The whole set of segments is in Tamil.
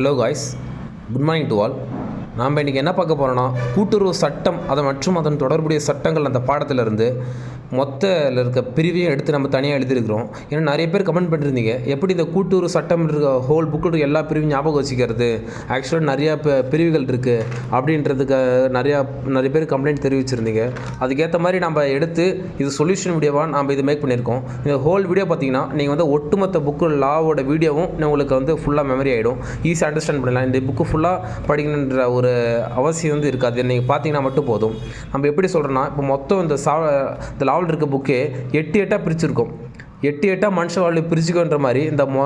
Hello guys good morning to all நாம் இன்றைக்கி என்ன பார்க்க போகிறோன்னா கூட்டுறவு சட்டம் அதை மற்றும் அதன் தொடர்புடைய சட்டங்கள் அந்த பாடத்திலிருந்து மொத்தத்தில் இருக்க பிரிவையும் எடுத்து நம்ம தனியாக எழுதியிருக்கிறோம். ஏன்னா நிறைய பேர் கமெண்ட் பண்ணியிருந்தீங்க எப்படி இந்த கூட்டுறவு சட்டம் இருக்க ஹோல் புக்கில் இருக்க எல்லா பிரிவும் ஞாபகம் வச்சுக்கிறது? ஆக்சுவலாக நிறையா பிரிவுகள் இருக்குது அப்படின்றதுக்கு நிறையா நிறைய பேர் கம்ப்ளைண்ட் தெரிவிச்சிருந்தீங்க. அதுக்கேற்ற மாதிரி நம்ம எடுத்து இது சொல்யூஷன் வீடியோவாக நம்ம இது மேக் பண்ணியிருக்கோம். இந்த ஹோல் வீடியோ பார்த்தீங்கன்னா நீங்கள் வந்து ஒட்டுமொத்த புக்கு லாவோட வீடியோவும் உங்களுக்கு வந்து ஃபுல்லாக மெமரி ஆகிடும் ஈஸியாக அண்டர்ஸ்டாண்ட் பண்ணலாம். இந்த புக்கு ஃபுல்லாக படிக்கணுன்ற ஒரு அவசியம் வந்து இருக்காது. நீங்கள் பார்த்தீங்கன்னா மட்டும் போதும். நம்ம எப்படி சொல்கிறோன்னா இப்போ மொத்தம் இந்த சா இந்த நாவல் இருக்க புக்கே எட்டு எட்டாக பிரிச்சிருக்கோம். எட்டு எட்டாக மனுஷ வாழ்வு பிரிச்சுக்கோன்ற மாதிரி இந்த மொ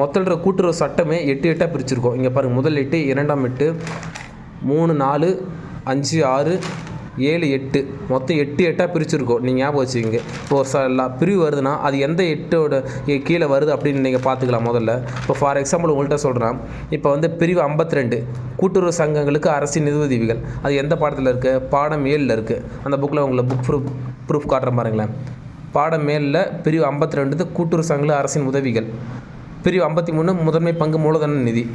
மொத்தல்ற கூட்டுறவு சட்டமே எட்டு எட்டாக பிரிச்சிருக்கோம். இங்கே பாருங்கள் முதல் எட்டு இரண்டாம் எட்டு மூணு நாலு அஞ்சு ஆறு ஏழு எட்டு. மொத்தம் எட்டு எட்டாக பிரிச்சுருக்கோம். நீங்கள் ஞாபகம் வச்சுக்கிங்க. இப்போ ஒரு ச பிரிவு வருதுன்னா அது எந்த எட்டோட கீழே வருது அப்படின்னு நீங்கள் பார்த்துக்கலாம் முதல்ல. இப்போ ஃபார் எக்ஸாம்பிள் உங்கள்கிட்ட சொல்கிறேன் இப்போ வந்து பிரிவு 52 கூட்டுறவு சங்கங்களுக்கு அரசின் நிதியுதவிகள் அது எந்த பாடத்தில் இருக்குது பாடம் ஏழில் இருக்குது அந்த புக்கில் உங்களை புக் ப்ரூஃப் ப்ரூஃப் காட்டுறேன் பாருங்களேன். பாடம் மேலில் பிரிவு 52 ரெண்டு கூட்டுறவு சங்கங்கள் அரசின் உதவிகள். பிரிவு ஐம்பத்தி மூணு முதன்மை பங்கு மூலதன நிதி.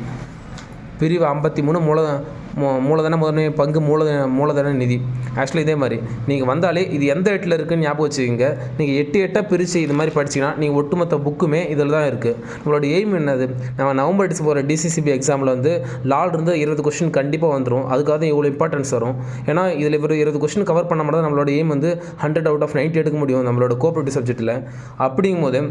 பிரிவு ஐம்பத்தி மூணு மூல மூ- மூலதன முதன்மை பங்கு மூலதன மூலதன நிதி. ஆக்சுவலி இதே மாதிரி. நீங்கள் வந்தாலே இது எந்த எட்டில் இருக்குன்னு ஞாபகம் வச்சுக்கோங்க. நீங்கள் எட்டு எட்டாக பிரித்து இது மாதிரி படிச்சீங்கன்னா நீங்கள் ஒட்டுமொத்த புக்குமே இதில் தான் இருக்குது நம்மளோட எய்ம் என்னது? நம்ம நவம்பர் டிசம்பர் டிசிசிபி எக்ஸாமில் வந்து லால் இருந்து இருபது கொஷின் கண்டிப்பாக வந்துடும் அதுக்காக தான் இவ்வளோ இம்பார்ட்டன்ஸ் வரும். ஏன்னா இதில் ஒரு இருபது கொஷின் கவர் பண்ண மட்டும் நம்மளோட எய்ம் வந்து ஹண்ட்ரட் அவுட் ஆஃப் 90 எடுக்க முடியும் நம்மளோட கோஆப்ரேட்டிவ் சப்ஜெக்ட்டில் அப்படிங்கும்போது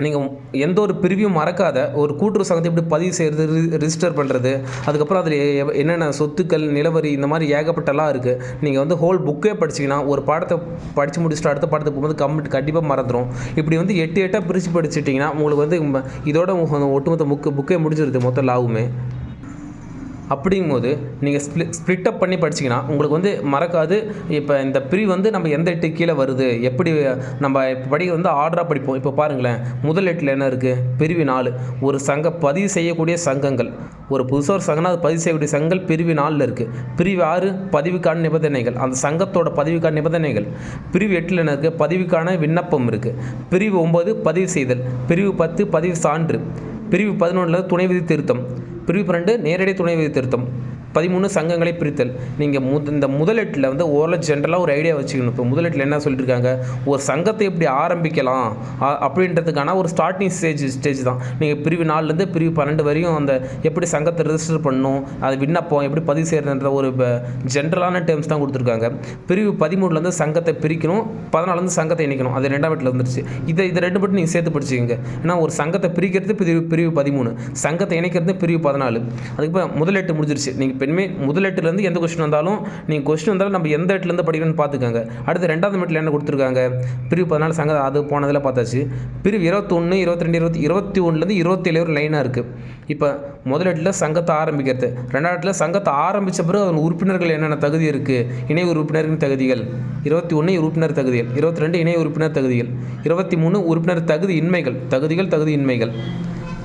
நீங்கள் எந்த ஒரு பிரிவையும் மறக்காத ஒரு கூட்டுறவு சங்கத்தை எப்படி பதிவு செய்கிறது ரிஜிஸ்டர் பண்ணுறது அதுக்கப்புறம் அதில் என்னென்ன சொத்துக்கள் நிலவரி இந்த மாதிரி ஏகப்பட்டலாம் இருக்குது நீங்கள் வந்து ஹோல் புக்கே படிச்சிங்கன்னா ஒரு பாடத்தை படித்து முடிச்சுட்டு அடுத்த பாடத்துக்கு போகும்போது கம்மிட் கண்டிப்பாக மறந்துடும் இப்படி வந்து எட்டு எட்டாக பிரித்து படிச்சிட்டிங்கன்னா உங்களுக்கு வந்து ம- இதோட ஒட்டுமொத்த புக்கு புக்கே முடிஞ்சிருது மொத்த லாவுமே அப்படிங்கும்போது நீங்கள் ஸ்ப்ளி ஸ்ப்ளிட்அப் பண்ணி படிச்சீங்கன்னா உங்களுக்கு வந்து மறக்காது. இப்போ இந்த பிரிவு வந்து நம்ம எந்த எட்டு கீழே வருது? எப்படி நம்ம படி படிக்க வந்து ஆர்டராக படிப்போம். இப்போ பாருங்களேன் முதல் எட்டில் என்ன இருக்குது பிரிவு நாலு. ஒரு சங்க பதிவு செய்யக்கூடிய சங்கங்கள். ஒரு புதுசாக ஒரு சங்கம்னா அது பதிவு செய்யக்கூடிய சங்கங்கள் பிரிவு நாலில் இருக்குது பிரிவு ஆறு பதிவுக்கான நிபந்தனைகள். அந்த சங்கத்தோட பதிவுக்கான நிபந்தனைகள். பிரிவு எட்டில் என்ன இருக்குது பதிவுக்கான விண்ணப்பம் இருக்குது பிரிவு ஒம்பது பதிவு செய்தல். பிரிவு பத்து பதிவு சான்று. பிரிவு பதினொன்றில் துணை விதி திருத்தம். பிரிவு பன்னெண்டு நேரடி துணை விதி திருத்தம். பதிமூணு சங்கங்களை பிரித்தல். நீங்கள் மு இந்த முதலெட்டில் வந்து ஓரளவு ஜென்ரலாக ஒரு ஐடியா வச்சுக்கணும். இப்போ முதலெட்டில் என்ன சொல்லியிருக்காங்க ஒரு சங்கத்தை எப்படி ஆரம்பிக்கலாம்? அ- அப்படின்றதுக்கான ஒரு ஸ்டார்டிங் ஸ்டேஜ் ஸ்டேஜ் தான். நீங்கள் பிரிவு நாலுலேருந்து பிரிவு பன்னெண்டு வரையும் அந்த எப்படி சங்கத்தை ரிஜிஸ்டர் பண்ணணும் அது விண்ணப்பம் எப்படி பதிவு செய்கிறதுன்ற ஒரு ஜென்ரலான டேர்ம்ஸ் தான் கொடுத்துருக்காங்க. பிரிவு பதிமூணுலேருந்து சங்கத்தை பிரிக்கணும் பதினாலேருந்து சங்கத்தை இணைக்கணும். அது ரெண்டாம் வீட்டில் வந்துருச்சு. இதை இதை ரெண்டு மட்டும் நீங்கள் சேர்த்து படிச்சுக்கோங்க. ஏன்னா ஒரு சங்கத்தை பிரிக்கிறது பிரிவு பிரிவு பதிமூணு. சங்கத்தை இணைக்கிறது பிரிவு பதினாலு. அதுக்கு முதலெட்டு முடிஞ்சிருச்சு. நீங்கள் பெண்மை முதலெட்டுலேருந்து எந்த கொஸ்டின் வந்தாலும் நீங்கள் கொஸ்டின் வந்தாலும் நம்ம எந்த எட்டுலேருந்து படிக்கணும்னு பார்த்துக்கோங்க. அடுத்து ரெண்டாவது மீட்டில் என்ன கொடுத்துருக்காங்க? பிரிவு பதினாலு சங்கம் அது போனதில் பார்த்தாச்சு. பிரிவு இருபத்தொன்று இருபத்தி ரெண்டு இருபத்தி இருபத்தி ஒன்றுலேருந்து இருபத்தேழு ஒரு லைனாக இருக்குது இப்போ முதலெட்டில் சங்கத்தை ஆரம்பிக்கிறது. ரெண்டாவதுல சங்கத்தை ஆரம்பித்த பிறகு அதன் உறுப்பினர்கள் என்னென்ன தகுதி இருக்குது இணை உறுப்பினர்களின் தகுதிகள். இருபத்தி ஒன்று உறுப்பினர் தகுதிகள். இருபத்தி ரெண்டு இணை உறுப்பினர் தகுதிகள். இருபத்தி மூணு உறுப்பினர் தகுதி இன்மைகள். தகுதிகள் தகுதி இன்மைகள்.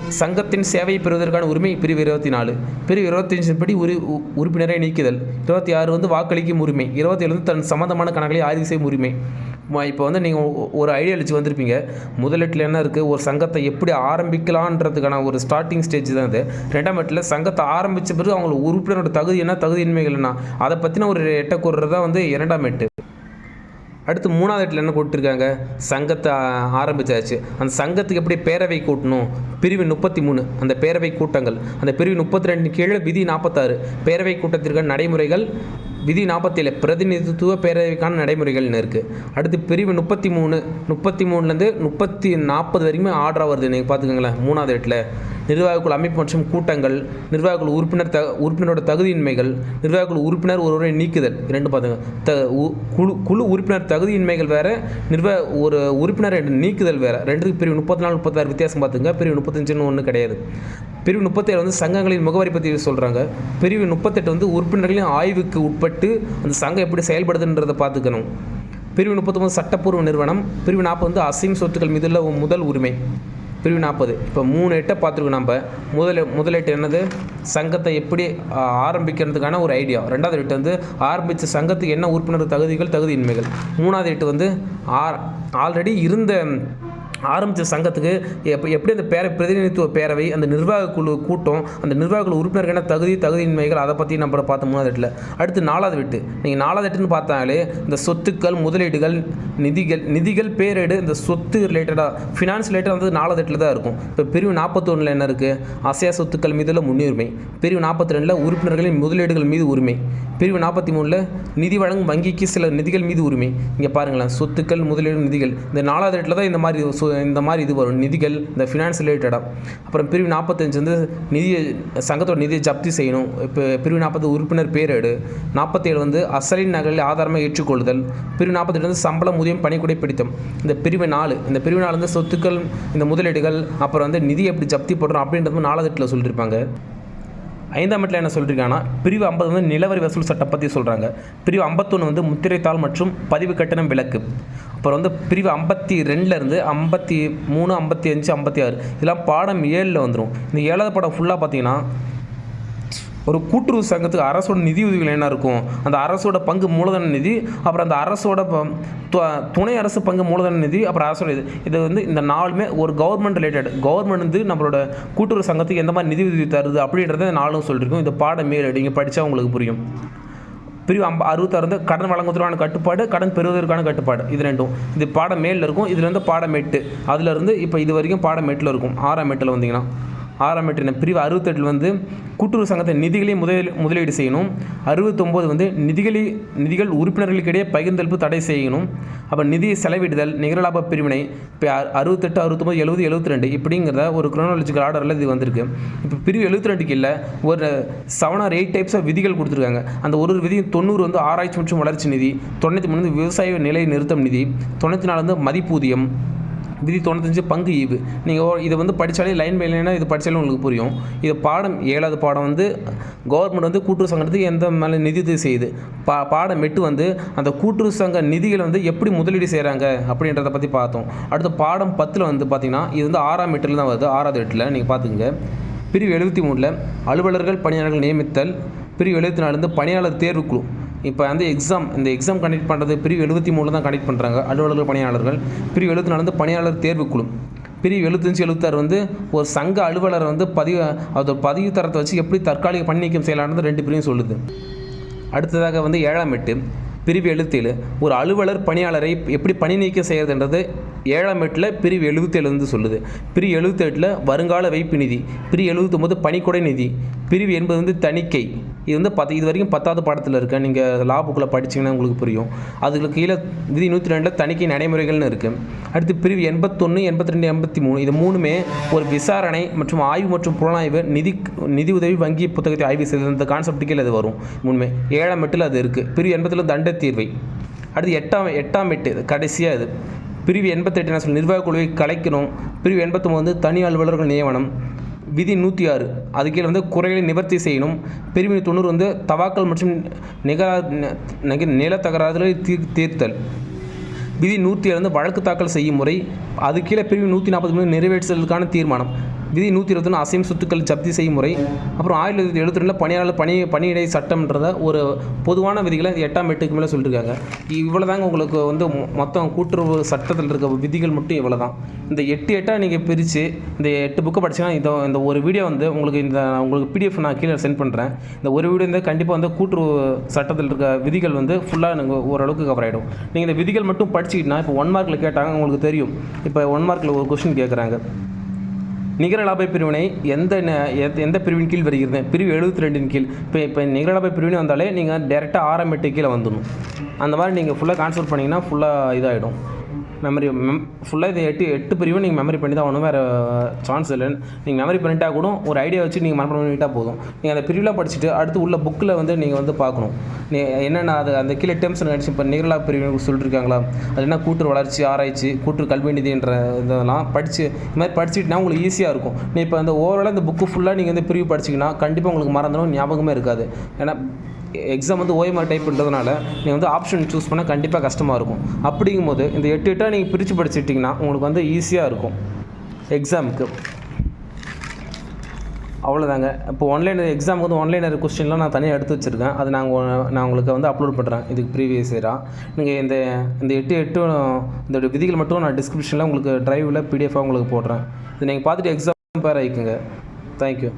சங்கத்தின் சேவை பெறுவதற்கான உரிமை பிரிவு இருபத்தி நாலு. பிரிவு இருபத்தஞ்சின் படி உரி உ- உறுப்பினரை நீக்குதல். இருபத்தி ஆறு வந்து வாக்களிக்கும் உரிமை. இருபத்தி ஏழு வந்து தன் சம்மந்தமான கணக்களை ஆய்வு செய்யும் உரிமை. இப்போ வந்து நீங்கள் ஒரு ஐடியா அளித்து வந்திருப்பீங்க. முதலீட்டில் என்ன இருக்குது ஒரு சங்கத்தை எப்படி ஆரம்பிக்கலான்றதுக்கான ஒரு ஸ்டார்டிங் ஸ்டேஜ் தான் இது. ரெண்டாம் எட்டில் சங்கத்தை ஆரம்பித்த பிறகு அவங்களுக்கு உறுப்பினரோட தகுதி என்ன? தகுதியின்மைகள் என்ன? அதை பற்றின ஒரு எட்டை கூறுறது தான் வந்து இரண்டாம் எட்டு. அடுத்து மூணாவது இடத்துல என்ன கொடுத்துருக்காங்க சங்கத்தை ஆரம்பித்தாச்சு ஆரம்பிச்சாச்சு. அந்த சங்கத்துக்கு எப்படி பேரவை கூட்டணும்? பிரிவு முப்பத்தி மூணு. அந்த பேரவை கூட்டங்கள். அந்த பிரிவு முப்பத்தி ரெண்டு கீழே விதி நாற்பத்தாறு பேரவை கூட்டத்திற்கான நடைமுறைகள் விதி நாற்பத்தேழு பிரதிநிதித்துவ பேரவைக்கான நடைமுறைகள்னு இருக்குது அடுத்து பிரிவு முப்பத்தி மூணு. முப்பத்தி மூணுலேருந்து முப்பத்தி நாற்பது வரைக்குமே ஆர்டராக வருது. நீங்கள் பார்த்துக்கோங்களேன். மூணாவது இடத்துல. நிர்வாகக்குழு அமைப்பு மற்றும் கூட்டங்கள் நிர்வாகக்குழு உறுப்பினர் த உறுப்பினரோட தகுதியின்மைகள் நிர்வாகக்குழு உறுப்பினர் ஒருவரை நீக்குதல் இரண்டு பார்த்துங்க த உ- குழு குழு உறுப்பினர் தகுதியின்மைகள் வேறு நிர்வாக ஒரு உறுப்பினர் நீக்குதல் வேறு. ரெண்டுக்கு பிரிவு முப்பத்தி நாலு முப்பத்தாறு வித்தியாசம் பார்த்துங்க பிரிவு முப்பத்தஞ்சுன்னு ஒன்று கிடையாது. பிரிவு முப்பத்தேழு வந்து சங்கங்களின் முகவரி பற்றி சொல்கிறாங்க பிரிவு முப்பத்தெட்டு வந்து உறுப்பினர்களின் ஆய்வுக்கு உட்பட்டு அந்த சங்கம் எப்படி செயல்படுதுன்றதை பார்த்துக்கணும் பிரிவு முப்பத்தொம்பது சட்டப்பூர்வ நிறுவனம் பிரிவு நாற்பது வந்து அசிம் சொத்துக்கள் மீதுள்ள முதல் உரிமை. பிரிவு நாற்பது. இப்போ மூணு எட்டை பார்த்துருக்கோம் நம்ம. முதல் முதலெட்டு என்னது? சங்கத்தை எப்படி ஆரம்பிக்கிறதுக்கான ஒரு ஐடியா ரெண்டாவது எட்டு வந்து ஆரம்பித்த சங்கத்துக்கு என்ன உறுப்பினர் தகுதிகள் தகுதியின்மைகள். மூணாவது எட்டு வந்து ஆர் ஆல்ரெடி இருந்த ஆரம்பித்த சங்கத்துக்கு எப்போ எப்படி அந்த பேர பிரதிநிதித்துவ பேரவை அந்த நிர்வாக குழு கூட்டம் அந்த நிர்வாக குழு உறுப்பினர்கள் தகுதி தகுதியின்மைகள் அதை பற்றி நம்ம பார்த்தோம் மூணாவது எட்டில். அடுத்து நாலாவது வெட்டு நீங்கள் நாலாவது எட்டுன்னு பார்த்தாலே இந்த சொத்துக்கள் முதலீடுகள் நிதிகள் நிதிகள் பேரேடு இந்த சொத்து ரிலேட்டடாக ஃபினான்ஸ் ரிலேட்டட் வந்து நாலாவது எட்டில் தான் இருக்கும். இப்போ பிரிவு நாற்பத்தொன்னில் என்ன இருக்குது அசையா சொத்துக்கள் மீதுள்ள முன்னுரிமை. பிரிவு நாற்பத்தி ரெண்டில் உறுப்பினர்களின் முதலீடுகள் மீது உரிமை. பிரிவு நாற்பத்தி மூணில் நிதி வழங்கும் வங்கிக்கு சில நிதிகள் மீது உரிமை. இங்கே பாருங்களேன் சொத்துக்கள் முதலீடு நிதிகள். இந்த நாலாவது எட்டில் தான் இந்த மாதிரி இந்த மாதிரி இது வரும். நிதிகள் இந்த ஃபினான்ஸ் ரிலேட்டடாக அப்புறம் பிரிவு நாற்பத்தஞ்சு வந்து நிதியை சங்கத்தோட நிதியை ஜப்தி செய்யணும். இப்போ பிரிவு நாற்பது உறுப்பினர் பேரேடு. நாற்பத்தேழு வந்து அசலின் நகரில் ஆதாரமாக ஏற்றுக்கொள்ளுதல். பிரிவு நாற்பத்தெட்டு வந்து சம்பளம் ஊதியம் பணிக்குடை பிடித்தம். இந்த பிரிவு நாலு. இந்த பிரிவு நாலு வந்து சொத்துக்கள் இந்த முதலீடுகள் அப்புறம் வந்து நிதி எப்படி ஜப்தி போடுறோம் அப்படின்றது நாலாவது எட்டில் சொல்லியிருப்பாங்க ஐந்தாம் இடத்துல என்ன சொல்லியிருக்காங்கன்னா பிரிவு ஐம்பது வந்து நிலவரி வசூல் சட்டம் பற்றி சொல்கிறாங்க பிரிவு ஐம்பத்தொன்று வந்து முத்திரைத்தாள் மற்றும் பதிவு கட்டணம் விலக்கு. அப்புறம் வந்து பிரிவு ஐம்பத்தி ரெண்டுலேருந்து ஐம்பத்தி மூணு ஐம்பத்தி அஞ்சு ஐம்பத்தி ஆறு இதெல்லாம் பாடம் ஏழில் வந்துடும் இந்த ஏழாவது பாடம் ஃபுல்லாக பார்த்தீங்கன்னா ஒரு கூட்டுறவு சங்கத்துக்கு அரசோட நிதி உதவிகள் என்ன இருக்கும்? அந்த அரசோட பங்கு மூலதன நிதி அப்புறம் அந்த அரசோட து- துணை அரசு பங்கு மூலதன நிதி அப்புறம் அரசோட இது. இது வந்து இந்த நாலுமே ஒரு கவர்மெண்ட் ரிலேட்டட் கவர்மெண்ட் வந்து நம்மளோட கூட்டுறவு சங்கத்துக்கு எந்த மாதிரி நிதி உதவி தருது அப்படின்றத நாளும் நாலும் சொல்லியிருக்கோம் இந்த பாடம் மேல் நீங்கள் படித்தா உங்களுக்கு புரியும். பிரிவு அம்ப அறுபத்தாறு வந்து கடன் வழங்குவதற்கான கட்டுப்பாடு கடன் பெறுவதற்கான கட்டுப்பாடு. இது ரெண்டும். இது பாடம் மேலில் இருக்கும். இதுலேருந்து பாடம் எட்டு. அதுலேருந்து இப்போ இது வரைக்கும் பாடம் எட்டில் இருக்கும். ஆறாம் எட்டில் வந்தீங்கன்னா. ஆறாம் பிரிவு அறுபத்தெட்டில் வந்து கூட்டுறவு சங்கத்தை நிதிகளை முதல் முதலீடு செய்யணும். அறுபத்தொம்போது வந்து நிதிகளை நிதிகள் உறுப்பினர்களுக்கிடையே பகிர்ந்தளிப்பு தடை செய்யணும். அப்போ நிதியை செலவிடுதல் நிகரலாப பிரிவினை இப்போ அ- அறுபத்தெட்டு அறுபத்தொம்போது எழுபது எழுபத்தி ரெண்டு இப்படிங்கிறத ஒரு குரோனாலஜிக்கல் ஆர்டரில் இது வந்திருக்கு. இப்போ பிரிவு எழுபத்தி ரெண்டுக்கு இல்லை ஒரு seven or eight types of விதிகள் கொடுத்துருக்காங்க. அந்த ஒரு ஒரு விதியும் தொண்ணூறு வந்து ஆராய்ச்சி மற்றும் வளர்ச்சி நிதி தொண்ணூற்றி மூணு விவசாய நிலை நிறுத்தம் நிதி தொண்ணூற்றி நாலு வந்து மதிப்பூதியம் விதி தொண்ணூத்தஞ்சு பங்கு ஈவு. நீங்கள் இதை வந்து படித்தாலே லைன் பை லைனாக இது படித்தாலே உங்களுக்கு புரியும். இது பாடம் ஏழாவது பாடம் வந்து கவர்மெண்ட் வந்து கூட்டுறவு சங்கத்துக்கு எந்த மேலே நிதி உதவி செய்யுது? பா பாடம் எட்டு வந்து அந்த கூட்டுறவு சங்க நிதிகளை வந்து எப்படி முதலீடு செய்கிறாங்க அப்படின்றத பற்றி பார்த்தோம். அடுத்து பாடம் பத்தில் வந்து பார்த்திங்கன்னா இது வந்து ஆறாம் எட்டில் தான் வருது. ஆறாவது எட்டில் நீங்கள் பார்த்துக்குங்க பிரிவு எழுபத்தி மூணில் அலுவலர்கள் பணியாளர்கள் நியமித்தல். பிரிவு எழுபத்தி நாலு வந்து பணியாளர் தேர்வுக்குழு. இப்போ வந்து எக்ஸாம் இந்த எக்ஸாம் கண்டக்ட் பண்ணுறது பிரிவு எழுபத்தி மூணில் தான் கண்டக்ட் பண்ணுறாங்க அலுவலர்கள் பணியாளர்கள். பிரிவு எழுபத்தி நாலு வந்து பணியாளர் தேர்வுக்குழு பிரிவு எழுபத்தஞ்சு எழுபத்தாறு வந்து ஒரு சங்க அலுவலரை வந்து பதிவு அது பதிவு தரத்தை வச்சு எப்படி தற்காலிக பணி நீக்கம் செய்யலாம்னு ரெண்டு பிரிவும் சொல்லுது. அடுத்ததாக வந்து ஏழாம் எட்டு பிரிவு எழுபத்தேழு. ஒரு அலுவலர் பணியாளரை எப்படி பணி நீக்கம் செய்கிறதுன்றது ஏழாம் எட்டில் பிரிவு எழுபத்தேழு வந்து சொல்லுது. பிரிவு எழுபத்தெட்டில் வருங்கால வைப்பு நிதி பிரிவு எழுபத்தொம்போது பணிக்கொடை நிதி பிரிவு என்பது வந்து தணிக்கை. இது வந்து பத்து இது வரைக்கும் பத்தாவது பாடத்தில் இருக்க நீங்கள் லா புக்கில் படிச்சீங்கன்னா உங்களுக்கு புரியும். அதுக்கு கீழே விதி நூற்றி ரெண்டில் தணிக்கை நடைமுறைகள்னு இருக்குது அடுத்து பிரிவு எண்பத்தொன்று எண்பத்தி ரெண்டு எண்பத்தி மூணு இது மூணுமே ஒரு விசாரணை மற்றும் ஆய்வு மற்றும் புலனாய்வு நிதி நிதி உதவி வங்கி புத்தகத்தை ஆய்வு செய்தது. இந்த கான்செப்ட் கீழே அது வரும் உண்மை ஏழாம் எட்டில் அது இருக்குது பிரிவு எண்பத்தில் தண்ட தீர்வை. அடுத்து எட்டாம் எட்டாம் எட்டு இது கடைசியாக இது. பிரிவு எண்பத்தெட்டு நான் சொல்லி நிர்வாக குழுவை கலைக்கணும். பிரிவு எண்பத்தொம்பது வந்து தனி அலுவலர்கள் நியமனம். விதி நூற்றி ஆறு அது கீழே வந்து குறைகளை நிவர்த்தி செய்யணும். பிரிவினை தொண்ணூறு வந்து தவாக்கள் மற்றும் நிகர நிக- நில தகராறுகளை தீர் தீர்த்தல். விதி நூற்றி ஏழு வந்து வழக்கு தாக்கல் செய்யும் முறை. அது கீழே பிரிவு நூற்றி நாற்பத்தி மூணு நிறைவேற்றுதலுக்கான தீர்மானம். விதி நூற்றி இருபத்தொன்று அசையும் சொத்துக்கள் ஜப்தி செய்யும் முறை. அப்புறம் ஆயிரத்தி தொள்ளாயிரத்தி எழுபத்தி ரெண்டில் பணியாளர் பணி பணியிடை சட்டம்ன்றத ஒரு பொதுவான விதிகளை எட்டாம் எட்டுக்கு மேலே சொல்லியிருக்காங்க இவ்வளோ தாங்க உங்களுக்கு வந்து மொத்தம் கூட்டுறவு சட்டத்தில் இருக்க விதிகள் மட்டும் இவ்வளோ தான் இந்த எட்டு எட்டாக நீங்கள் பிரித்து இந்த எட்டு புக்கை படிச்சீங்கன்னா இந்த இந்த ஒரு வீடியோ வந்து உங்களுக்கு இந்த உங்களுக்கு பிடிஎஃப் நான் கீழே சென்ட் பண்ணுறேன் இந்த ஒரு வீடியோ வந்து கண்டிப்பாக வந்து கூட்டுறவு சட்டத்தில் இருக்க விதிகள் வந்து ஃபுல்லாக எனக்கு ஓரளவுக்கு கவர் ஆகிடும் நீங்கள் இந்த விதிகள் மட்டும் படிச்சுக்கிட்டா இப்போ ஒன் மார்க்கில் கேட்டாங்க உங்களுக்கு தெரியும். இப்போ ஒன் மார்க்கில் ஒரு கொஸ்டின் கேட்குறாங்க நிகர லாப பிரிவினை எந்த எந்த- பிரிவின் கீழ் வருகிறது? பிரிவு எழுபத்தி ரெண்டின் கீழ். இப்போ இப்போ நிகர லாப பிரிவினை வந்தாலே நீங்கள் டேரெக்டாக ஆரம்பிட்டு கீழே வந்துடணும். அந்த மாதிரி நீங்கள் ஃபுல்லாக கான்சல்ட் பண்ணிங்கன்னா ஃபுல்லாக இதாகிடும் மெமரி மெம் ஃபுல்லாக இது எட்டு எட்டு பிரிவும் நீங்கள் மெமரி பண்ணி தான் ஒன்றும் வேறு சான்ஸ் இல்லை நீங்கள் மெமரி பண்ணிட்டா கூட ஒரு ஐடியா வச்சு நீங்கள் மனப்பாடம் பண்ணிட்டால் போதும். நீங்கள் அந்த பிரிவுலாம் படிச்சுட்டு அடுத்து உள்ள புக்கில் வந்து நீங்கள் வந்து பார்க்கணும். நீ என்னென்ன அது அந்த கீழே டேர்ம்ஸ் நினச்சி இப்போ நிகரலா பிரிவு சொல்லியிருக்காங்களா அது என்ன? கூட்டு வளர்ச்சி ஆராய்ச்சி கூட்டு கல்வி நிதின்ற இதெல்லாம் படித்து இது மாதிரி படிச்சுட்டுனா உங்களுக்கு ஈஸியாக இருக்கும். நீ இப்போ அந்த ஓவராலாக இந்த புக்கு ஃபுல்லாக நீங்கள் வந்து பிரிவு படிச்சிங்கன்னா கண்டிப்பாக உங்களுக்கு மறந்துடும் ஞாபகமே இருக்காது. ஏன்னா எக்ஸாம் வந்து ஓஎம்ஆர் டைப்ன்றதுனால நீங்கள் வந்து ஆப்ஷன் சூஸ் பண்ணால் கண்டிப்பாக கஷ்டமாக இருக்கும். அப்படிங்கும்போது இந்த எட்டு எட்டாக நீங்கள் பிரித்து படிச்சிட்டிங்கன்னா உங்களுக்கு வந்து ஈஸியாக இருக்கும். எக்ஸாமுக்கு அவ்வளோதாங்க இப்போ ஒன்லைன் எக்ஸாமுக்கு வந்து ஒன்லைனர் கொஸ்டின்லாம் நான் தனியாக எடுத்து வச்சுருக்கேன். அது நாங்கள் நான் உங்களுக்கு வந்து அப்லோட் பண்ணுறேன் இதுக்கு ப்ரீவியஸ் இயராக நீங்கள் இந்த இந்த எட்டு எட்டு இந்த விதிகள் மட்டும் நான் டிஸ்கிரிப்ஷனில் உங்களுக்கு ட்ரைவில் பிடிஎஃபாக உங்களுக்கு போடுறேன். இது நீங்கள் பார்த்துட்டு எக்ஸாம் பேர் ஆகிக்குங்க தேங்க்யூ